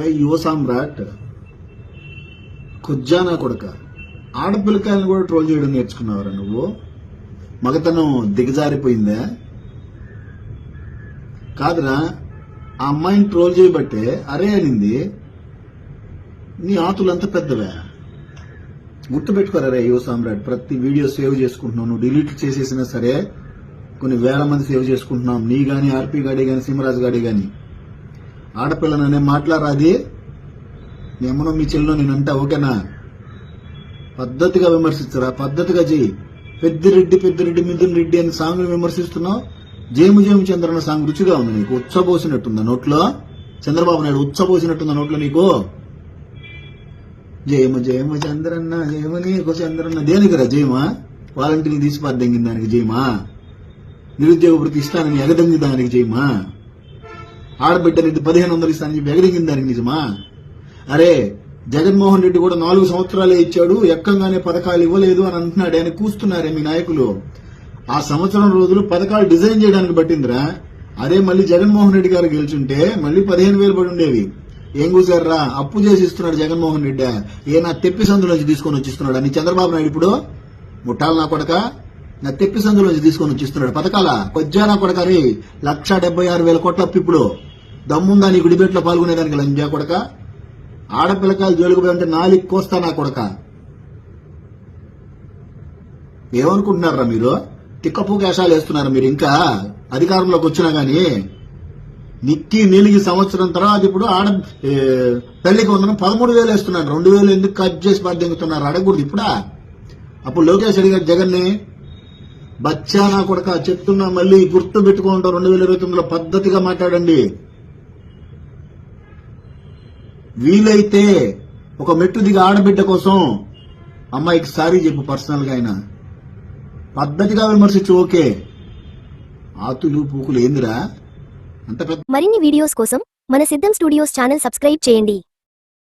అరే యువ సామ్రాట్ కుజ్జానా కొడక ఆడపిల్లకాయలను కూడా ట్రోల్ చేయడం నేర్చుకున్నావురా నువ్వు? మగతనం దిగజారిపోయిందా? కాదురా ఆ అమ్మాయిని ట్రోల్ చేయబట్టే అరే అనింది. నీ ఆతులంతా పెద్దవే. గుర్తుపెట్టుకోరా యువ సామ్రాట్ ప్రతి వీడియో సేవ్ చేసుకుంటున్నావు. నువ్వు డిలీట్ చేసేసినా సరే కొన్ని వేల మంది సేవ్ చేసుకుంటున్నాం. నీ గాని ఆర్పి గాడి గాని సింహరాజు గాడి కానీ ఆడపిల్లననే మాట్లాడరాది మీ అమ్మనో మీ చెల్లో అంటా ఓకేనా? పద్ధతిగా విమర్శించరా? పద్ధతిగా చెయ్యి. పెద్దిరెడ్డి పెద్దిరెడ్డి మిథున్ రెడ్డి అని సాంగ్ విమర్శిస్తున్నావు? జేము జేము చంద్రన్న సాంగ్ రుచిగా ఉంది నీకు. ఉచ్చబోసినట్టుందా నోట్లో? చంద్రబాబు నాయుడు ఉచ్చబోసినట్టుందా నోట్లో నీకు? జయమ జయమ చంద్రన్న జయమ నీకు చంద్రన్న. దేనికిరా జయమా వాలంటీర్లు తీసి పద్దెంగిన దానికి జయమా నిరుద్యోగ వృత్తి ఇస్తానని ఎగదంగి దానికి జయమా ఆడబిడ్డ రెడ్డి పదిహేను వందలు ఇస్తానని చెప్పి ఎగదింగిన దానికి నిజమా? అరే జగన్మోహన్ రెడ్డి కూడా నాలుగు సంవత్సరాలే ఇచ్చాడు ఎక్కంగానే పథకాలు ఇవ్వలేదు అని అంటున్నాడు. ఆయన కూస్తున్నారే మీ నాయకులు. ఆ సంవత్సరం రోజులు పథకాలు డిజైన్ చేయడానికి పట్టిందిరా. అదే మళ్ళీ జగన్మోహన్ రెడ్డి గారు గెలుచుంటే మళ్ళీ పదిహేను వేలు పడి ఉండేవి. ఏం కూసారా అప్పు చేసి ఇస్తున్నాడు జగన్మోహన్ రెడ్డి. ఏ నా తెప్పి సందులోంచి తీసుకొని వచ్చిస్తున్నాడు? అని చంద్రబాబు నాయుడు ఇప్పుడు? ముట్టాలు నా కొడక? నా తెప్పి సందులోంచి తీసుకొని వచ్చిస్తున్నాడు. పథకాల? కొజ్జా నా కొడక రే. లక్ష డెబ్బై ఆరు వేల కోట్ల అప్పు ఇప్పుడు. దమ్ముందా నీకు డిబేట్లో పాల్గొనేదానికి లంజా కొడక? ఆడపిల్లకాయలు జోలికి అంటే నాలుగు కోస్తా నా కొడక? ఏమనుకుంటున్నారా మీరు? తిక్కపు కేశాలు వేస్తున్నారు మీరు ఇంకా? అధికారంలోకి వచ్చినా కానీ నిక్కి నీలిగి సంవత్సరం తర్వాత ఇప్పుడు ఆడ ఏ, తల్లికి వందనం పదమూడు వేలు వేస్తున్నాను రెండు వేలు ఎందుకు కట్ చేసి బాధ్యంగుతున్నారు అడగకూడదు ఇప్పుడా? అప్పుడు లోకేష్ అడిగారు జగన్ని బచ్చానా కొడక చెప్తున్నా మళ్ళీ గుర్తు పెట్టుకుంటాం రెండు వేల ఇరవై తొమ్మిదిలో పద్ధతిగా మాట్లాడండి. వీలైతే ఒక మెట్టు దిగి ఆడబిడ్డ కోసం అమ్మాయికి సారీ చెప్పు పర్సనల్గా అయినా. పద్ధతిగా విమర్శించు ఓకే. ఆతులు పూకులు ఏందిరా? అంత పెద్ద మరిన్ని వీడియోస్ కోసం మన సిద్ధం స్టూడియోస్ ఛానల్ సబ్స్క్రైబ్ చేయండి.